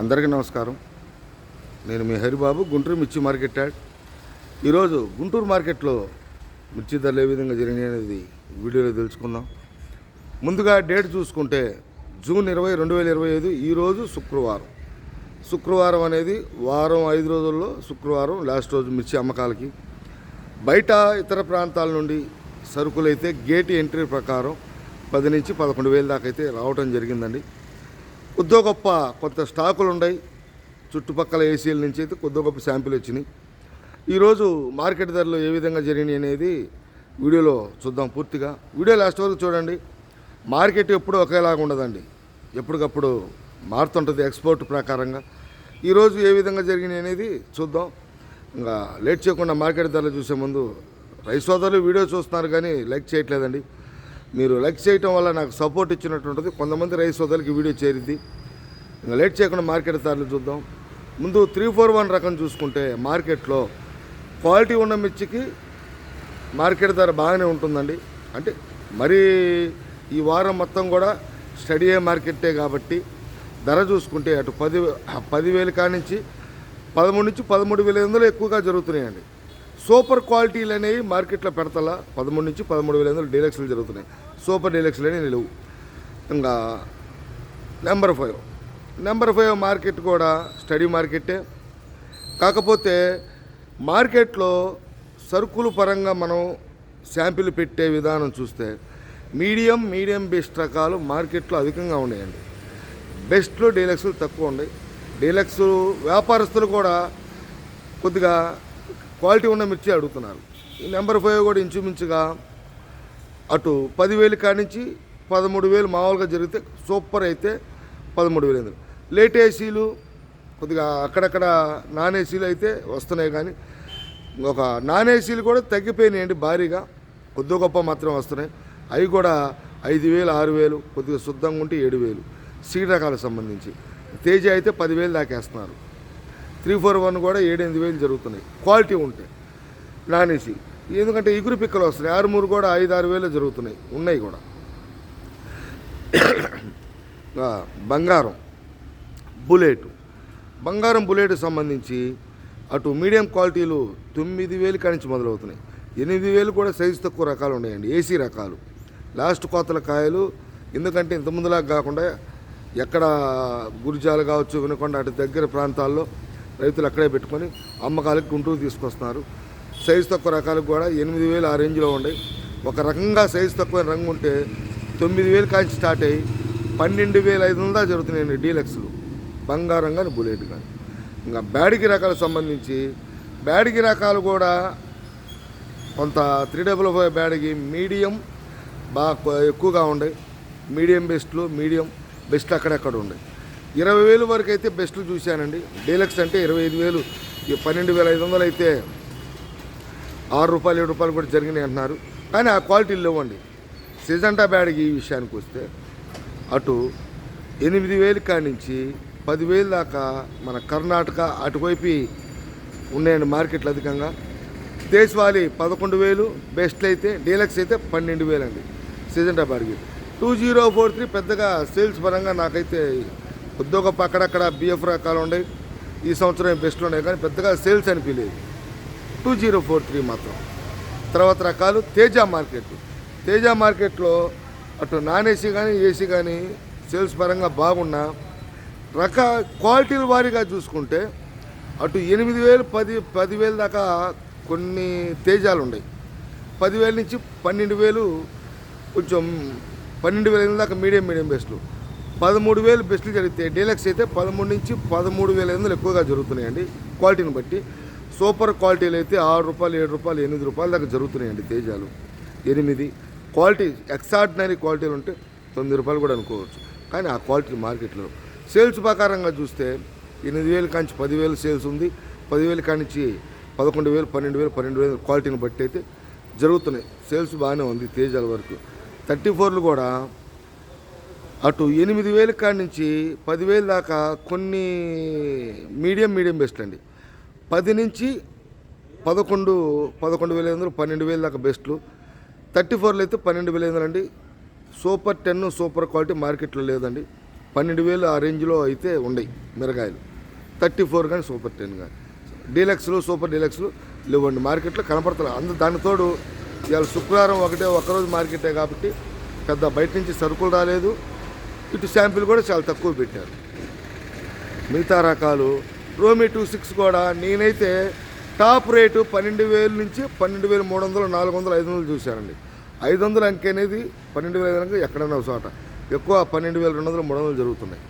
అందరికీ నమస్కారం. నేను మీ హరిబాబు గుంటూరు మిర్చి మార్కెట్ యాడ్. ఈరోజు గుంటూరు మార్కెట్లో మిర్చి ధరలు ఏ విధంగా జరిగినాయి అనేది వీడియోలో తెలుసుకుందాం. ముందుగా డేట్ చూసుకుంటే జూన్ ఇరవై రెండు వేల ఇరవై ఐదు ఈరోజు శుక్రవారం. శుక్రవారం అనేది వారం ఐదు రోజుల్లో శుక్రవారం లాస్ట్ రోజు మిర్చి అమ్మకాలకి. బయట ఇతర ప్రాంతాల నుండి సరుకులైతే గేట్ ఎంట్రీ ప్రకారం పది నుంచి పదకొండు వేల దాకా అయితే రావటం జరిగిందండి. కొద్దో గొప్ప కొంత స్టాకులు ఉన్నాయి చుట్టుపక్కల ఏసీల నుంచి అయితే కొద్దో గొప్ప శాంపిల్ వచ్చినాయి. ఈరోజు మార్కెట్ ధరలు ఏ విధంగా జరిగినాయి అనేది వీడియోలో చూద్దాం పూర్తిగా. వీడియో లాస్ట్ వరకు చూడండి. మార్కెట్ ఎప్పుడు ఒకేలాగా ఉండదండి. ఎప్పటికప్పుడు మారుతుంటుంది ఎక్స్పోర్ట్ ప్రకారంగా. ఈరోజు ఏ విధంగా జరిగినాయి అనేది చూద్దాం. ఇంకా లేట్ చేయకుండా మార్కెట్ ధరలు చూసే ముందు రైస్ సోదరులు వీడియో చూస్తున్నారు కానీ లైక్ చేయట్లేదండి. మీరు లైక్ చేయటం వల్ల నాకు సపోర్ట్ ఇచ్చినట్టు ఉంటుంది కొంతమంది రైస్ సోదరులకి వీడియో చేరిద్ది ఇంకా లేట్ చేయకుండా మార్కెట్ ధరలు చూద్దాం. ముందు త్రీ ఫోర్ వన్ రకం చూసుకుంటే మార్కెట్లో క్వాలిటీ ఉన్న మిర్చికి మార్కెట్ ధర బాగానే ఉంటుందండి. అంటే మరీ ఈ వారం మొత్తం కూడా స్టడీ అయ్యే మార్కెట్టే కాబట్టి ధర చూసుకుంటే అటు పది పదివేలు కానించి పదమూడు నుంచి పదమూడు వేల వందలు ఎక్కువగా జరుగుతున్నాయండి. సూపర్ క్వాలిటీలు అనేవి మార్కెట్లో పెడతలా. పదమూడు నుంచి పదమూడు వేల వందలు డీలక్స్లు జరుగుతున్నాయి. సూపర్ డీలక్స్లు అనేవి నిలువు ఇంకా number five. Number five market కూడా స్టడీ మార్కెట్టే కాకపోతే మార్కెట్లో సరుకులు పరంగా మనం శాంపిల్ పెట్టే విధానం చూస్తే మీడియం మీడియం బెస్ట్ రకాలు మార్కెట్లో అధికంగా ఉన్నాయండి. బెస్ట్లో డీలక్స్లు తక్కువ ఉన్నాయి. డీలక్స్ వ్యాపారస్తులు కూడా కొద్దిగా క్వాలిటీ ఉన్న మిర్చి అడుగుతున్నారు. ఈ నెంబర్ ఫైవ్ కూడా ఇంచుమించుగా అటు పదివేలు కానించి పదమూడు వేలు మామూలుగా జరిగితే సూపర్ అయితే పదమూడు వేలు అయింది. లేట్ ఏసీలు కొద్దిగా అక్కడక్కడ నాన్ ఏసీలు అయితే వస్తున్నాయి కానీ ఒక నాన్ ఏసీలు కూడా తగ్గిపోయినాయండి భారీగా. కొద్ది గొప్ప మాత్రం వస్తున్నాయి. అవి కూడా ఐదు వేలు ఆరు వేలు కొద్దిగా శుద్ధంగా ఉంటే ఏడు వేలు సీడ్ రకాలకు సంబంధించి. తేజ అయితే పదివేలు దాకేస్తున్నారు త్రీ ఫోర్ వన్ కూడా ఏడెనిమిది వేలు జరుగుతున్నాయి. క్వాలిటీ ఉంటాయి నాన్ ఏసీ ఎందుకంటే ఇగురు పిక్కలు వస్తున్నాయి. ఆరు మూడు కూడా ఐదు ఆరు వేలు జరుగుతున్నాయి. ఉన్నాయి కూడా. బంగారం. బుల్లెట్. బంగారం బుల్లెట్ సంబంధించి అటు మీడియం క్వాలిటీలు తొమ్మిది వేలు కానించి మొదలవుతున్నాయి. ఎనిమిది వేలు కూడా సైజు తక్కువ రకాలు ఉన్నాయండి. ఏసీ రకాలు. లాస్ట్ కోతల కాయలు ఎందుకంటే ఇంత ముందులాగా కాకుండా ఎక్కడ గురిజాలు కావచ్చు వినకుండా అటు దగ్గర ప్రాంతాల్లో రైతులు అక్కడే పెట్టుకొని అమ్మకాలకు గుంటూరు తీసుకొస్తున్నారు. సైజు తక్కువ రకాలకు కూడా ఎనిమిది వేలు ఆ రేంజ్లో ఉన్నాయి ఒక రకంగా సైజు తక్కువ రంగు ఉంటే తొమ్మిది వేలు కాంచి స్టార్ట్ అయ్యి పన్నెండు వేల ఐదు వందల జరుగుతున్నాయండి డీలక్స్లు. బంగారం కానీ బుల్లెట్ కానీ ఇంకా బ్యాడికి రకాలకు సంబంధించి బ్యాడికి రకాలు కూడా కొంత త్రీ డబుల్ ఫైవ్ బ్యాడ్కి మీడియం బాగా ఎక్కువగా ఉన్నాయి మీడియం బెస్ట్లు మీడియం బెస్ట్ అక్కడెక్కడ ఉండే. ఇరవై వేలు వరకు అయితే బెస్ట్లు చూశానండి. డీలక్స్ అంటే ఇరవై ఐదు వేలు పన్నెండు వేల ఐదు వందలు అయితే ఆరు రూపాయలు ఏడు రూపాయలు కూడా జరిగినాయి అంటున్నారు. కానీ ఆ క్వాలిటీలు లేవండి. సిజంటా బ్యాడ్కి ఈ విషయానికి వస్తే అటు ఎనిమిది వేలు కానించి పదివేలు దాకా మన కర్ణాటక అటువైపు ఉన్నాయండి మార్కెట్లు అధికంగా. దేశవాళీ పదకొండు వేలు బెస్ట్లు అయితే డీలక్స్ అయితే పన్నెండు వేలు అండి season two zero four three పెద్దగా సేల్స్ పరంగా నాకైతే కొద్దిగా గొప్ప అక్కడక్కడ బిఎఫ్ రకాలు ఉన్నాయి ఈ సంవత్సరం బెస్ట్లు ఉన్నాయి కానీ పెద్దగా సేల్స్ అనిపించలేదు. టూ జీరో ఫోర్ త్రీ మాత్రం. తర్వాత రకాలు తేజ మార్కెట్ తేజ మార్కెట్లో అటు నాన్ ఏసీ కానీ ఏసీ కానీ సేల్స్ పరంగా బాగున్నా రక క్వాలిటీల వారీగా చూసుకుంటే అటు ఎనిమిది వేలు పది పదివేలు దాకా కొన్ని తేజాలు ఉన్నాయి పదివేల నుంచి పన్నెండు వేలు కొంచెం పన్నెండు వేల దాకా మీడియం మీడియం బెస్ట్లు పదమూడు వేలు బెస్ట్లు జరిగితే డీలక్స్ అయితే పదమూడు నుంచి పదమూడు వేల ఎనిమిది ఎక్కువగా జరుగుతున్నాయండి. క్వాలిటీని బట్టి. సూపర్ క్వాలిటీలు అయితే ఆరు రూపాయలు ఏడు రూపాయలు ఎనిమిది రూపాయల దాకా జరుగుతున్నాయండి తేజాలు. ఎనిమిది క్వాలిటీ ఎక్స్ట్రాడినరీ క్వాలిటీలు ఉంటే తొమ్మిది రూపాయలు కూడా అనుకోవచ్చు. కానీ ఆ క్వాలిటీ మార్కెట్లో సేల్స్ ప్రకారంగా చూస్తే ఎనిమిది వేలు కాంచి పదివేలు సేల్స్ ఉంది. పదివేలు కానించి పదకొండు వేలు పన్నెండు వేలు పన్నెండు వేలు క్వాలిటీని బట్టి అయితే జరుగుతున్నాయి. సేల్స్ బాగానే ఉంది తేజాల వరకు. థర్టీ ఫోర్లు కూడా అటు ఎనిమిది వేల కాడి నుంచి పదివేలు దాకా కొన్ని మీడియం మీడియం బెస్ట్ అండి. పది నుంచి పదకొండు పదకొండు వేల ఐదు వందలు పన్నెండు వేల దాకా బెస్ట్లు. థర్టీ ఫోర్లో అయితే పన్నెండు వేల ఐదు వందలు అండి. సూపర్ టెన్ సూపర్ క్వాలిటీ మార్కెట్లో లేదండి. పన్నెండు వేలు ఆ రేంజ్లో అయితే ఉన్నాయి మిరగాయలు. థర్టీ ఫోర్ కానీ సూపర్ టెన్ కానీ. డీలక్స్లు సూపర్ డీలక్స్లు లేవండి. మార్కెట్లో కనపడతలేదు అందు దానితోడు ఇవాళ శుక్రవారం ఒకటే ఒకరోజు మార్కెటే కాబట్టి పెద్ద బయట నుంచి సరుకులు రాలేదు. ఇటు శాంపిల్ కూడా చాలా తక్కువ పెట్టారు. మిగతా రకాలు. రోమి టూ సిక్స్ కూడా నేనైతే టాప్ రేటు పన్నెండు వేల నుంచి పన్నెండు వేల మూడు వందలు నాలుగు వందలు ఐదు వందలు చూశానండి. ఐదు వందల అంకె అనేది పన్నెండు వేల ఐదు వందలు ఎక్కడైనా చోట. ఎక్కువ పన్నెండు వేల రెండు వందలు మూడు వందలు జరుగుతున్నాయి.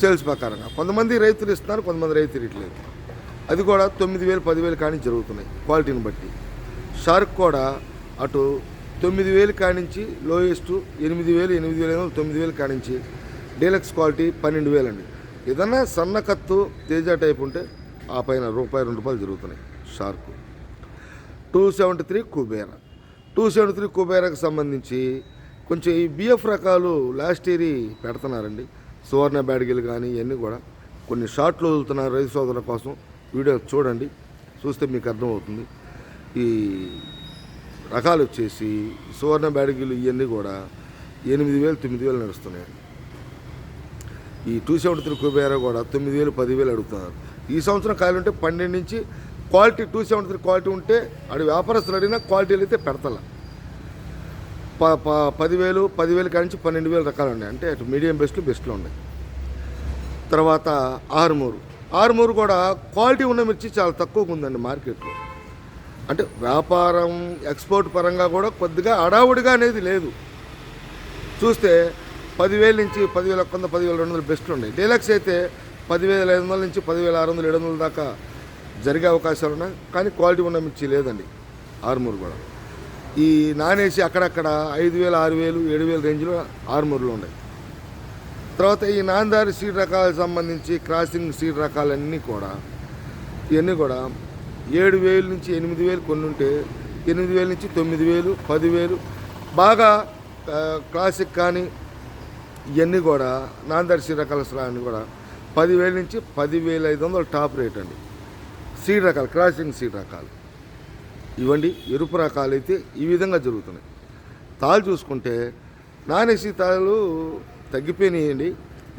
సేల్స్ ప్రకారంగా. కొంతమంది రైతులు ఇస్తున్నారు కొంతమంది రైతులు ఇట్లేదు అది కూడా తొమ్మిది వేలు పదివేలు కానీ జరుగుతున్నాయి క్వాలిటీని బట్టి. షార్క్ కూడా అటు తొమ్మిది వేలు కానించి లోయెస్ట్ ఎనిమిది వేలు ఎనిమిది వేలు ఐదు తొమ్మిది వేలు కానించి. డీలక్స్ క్వాలిటీ పన్నెండు వేలు అండి ఏదన్నా సన్న కత్తు తేజ టైప్ ఉంటే ఆ పైన రూపాయి రెండు రూపాయలు జరుగుతున్నాయి shark. Two seventy three Kubera. Two seventy three కుబేరాకు సంబంధించి కొంచెం ఈ బిఎఫ్ రకాలు లాస్ట్ ఇయర్ పెడుతున్నారండి. సువర్ణ బ్యాడ్గిలు కానీ ఇవన్నీ కూడా. కొన్ని షార్ట్లు వదులుతున్నారు రైతు సోదరుల కోసం వీడియో చూడండి. చూస్తే మీకు అర్థమవుతుంది. ఈ రకాలు వచ్చేసి సువర్ణ బ్యాడగిలు ఇవన్నీ కూడా ఎనిమిది వేలు తొమ్మిది వేలు నడుస్తున్నాయి. ఈ టూ సెవెంటీ త్రీ కుబేరా కూడా తొమ్మిది వేలు పదివేలు అడుగుతున్నారు. ఈ సంవత్సరం కాయలు ఉంటే పన్నెండు నుంచి quality two seventy three quality ఉంటే అడి వ్యాపారస్తులు అడిగినా క్వాలిటీలు అయితే పెడతల. ప ప పదివేలు పదివేలు కాడి నుంచి పన్నెండు వేలు రకాలు ఉన్నాయి. అంటే అటు మీడియం బెస్ట్లు బెస్ట్లు ఉన్నాయి. తర్వాత ఆరుమూరు. ఆరుమూరు కూడా క్వాలిటీ ఉన్న మిర్చి చాలా తక్కువగా ఉందండి మార్కెట్లో. అంటే వ్యాపారం ఎక్స్పోర్ట్ పరంగా కూడా కొద్దిగా అడావుడిగా అనేది లేదు. చూస్తే పదివేల నుంచి పదివేల ఒక్క వంద పదివేల రెండు వందలు బెస్ట్ ఉన్నాయి. డీలక్స్ అయితే పదివేల ఐదు వందల నుంచి పదివేల ఆరు వందలు ఏడు వందల దాకా జరిగే అవకాశాలు ఉన్నాయి. కానీ క్వాలిటీ ఉన్న మిర్చి లేదండి. ఆర్మూర్ కూడా. ఈ నానేసి అక్కడక్కడ ఐదు వేలు ఆరు వేలు ఏడు వేల రేంజ్లో ఆర్మూర్లో ఉన్నాయి. తర్వాత ఈ నాందారి సీడ్ రకాలకు సంబంధించి క్రాసింగ్ సీడ్ రకాలన్నీ కూడా ఇవన్నీ కూడా ఏడు వేలు నుంచి ఎనిమిది వేలు కొన్ని ఉంటే ఎనిమిది వేల నుంచి తొమ్మిది వేలు పదివేలు బాగా క్లాసిక్ కానీ ఇవన్నీ కూడా నాందర్శి రకాల స్లాన్ని కూడా పదివేల నుంచి పదివేల ఐదు వందలు టాప్ రేట్ అండి. సీడ్ రకాలు క్రాసింగ్ సీడ్ రకాలు ఇవ్వండి ఎరుపు రకాలు అయితే ఈ విధంగా జరుగుతున్నాయి. తాళ్ళు చూసుకుంటే నాన్ ఏసీ తాళ్ళు తగ్గిపోయినాయండి.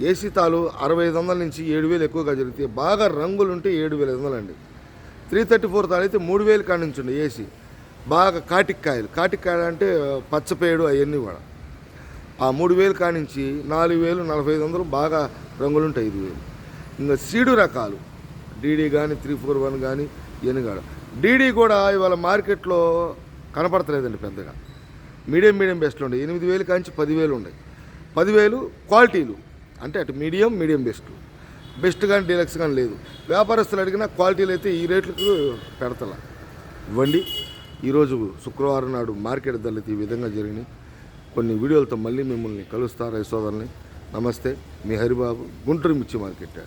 ఏసీ తాళ్ళు అరవై ఐదు వందల నుంచి ఏడు వేలు ఎక్కువగా జరుగుతాయి. బాగా రంగులు ఉంటే ఏడు వేల ఐదు వందలు అండి త్రీ థర్టీ ఫోర్ తాళ్ళు అయితే మూడు వేలు కాడి నుంచి ఉండే ఏసీ. బాగా కాటిక్కాయలు కాటిక్కాయలు అంటే పచ్చపేడు అవన్నీ కూడా. ఆ మూడు వేలు కానించి నాలుగు వేలు నలభై ఐదు వందలు బాగా రంగులు ఉంటాయి ఐదు వేలు ఇంకా సీడు రకాలు. డీడీ కానీ త్రీ ఫోర్ వన్ కానీ ఇవన్నీ కూడా. డీడీ కూడా ఇవాళ మార్కెట్లో కనపడతలేదండి పెద్దగా. మీడియం మీడియం బెస్ట్లు ఉండే ఎనిమిది వేలు కాంచి పదివేలు ఉన్నాయి పదివేలు క్వాలిటీలు. అంటే అటు మీడియం మీడియం బెస్ట్లు. బెస్ట్ కానీ డీలక్స్ కానీ లేదు. వ్యాపారస్తులు అడిగిన క్వాలిటీలు అయితే ఈ రేట్లకు పెడతల. ఇవ్వండి. ఈరోజు శుక్రవారం నాడు మార్కెట్ ధరలు ఈ విధంగా జరిగినాయి. కొన్ని వీడియోలతో మళ్ళీ మిమ్మల్ని కలుస్తారు యశోదల్ని నమస్తే. మీ హరిబాబు గుంటూరు మిర్చి మార్కెట్